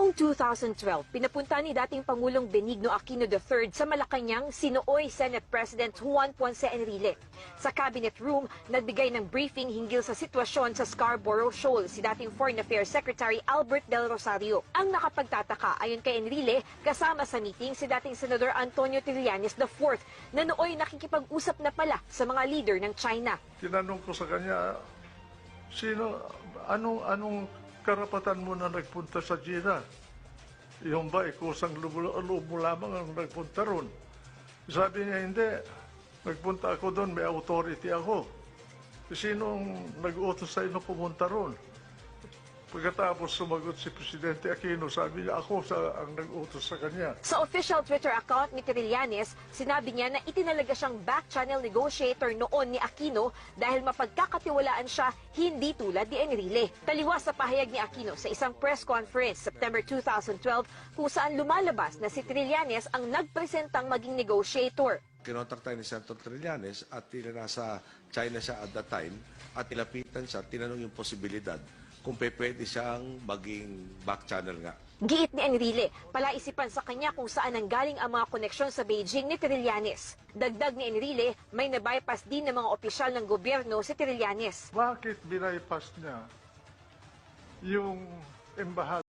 Noong 2012, pinapunta ni dating Pangulong Benigno Aquino III sa Malacanang si Nooy Senate President Juan Ponce Enrile. Sa Cabinet Room, nagbigay ng briefing hinggil sa sitwasyon sa Scarborough Shoal si dating Foreign Affairs Secretary Albert Del Rosario. Ang nakapagtataka ayon kay Enrile, kasama sa meeting si dating Senador Antonio Trillanes IV na nooy nakikipag-usap na pala sa mga leader ng China. Tinanong ko sa kanya, sino, anong, anong karapatan mo na nagpunta sa China? Yung ba, ikusang lumo, lumo lamang ang nagpunta ron. Sabi niya, hindi. Nagpunta ako doon, may authority ako. Sinong nag-utos sa inyo pumunta ron? Pagkatapos sumagot si Presidente Aquino, sabi niya, ako sa, ang nag-utos sa kanya. Sa official Twitter account ni Trillanes, sinabi niya na itinalaga siyang back-channel negotiator noon ni Aquino dahil mapagkakatiwalaan siya hindi tulad ni Enrile. Taliwas sa pahayag ni Aquino sa isang press conference September 2012 kung saan lumalabas na si Trillanes ang nagpresentang maging negotiator. Kinontak tayo ni Senator Trillanes at tila nasa China siya at that time at nilapitan siya, tinanong yung posibilidad kung pe- pwede siyang maging back channel nga. Giit ni Enrile, palaisipan sa kanya kung saan nanggaling ang mga koneksyon sa Beijing ni Trillanes. Dagdag ni Enrile, may nabypass din ng mga opisyal ng gobyerno si Trillanes. Bakit binaypas niya yung embahada?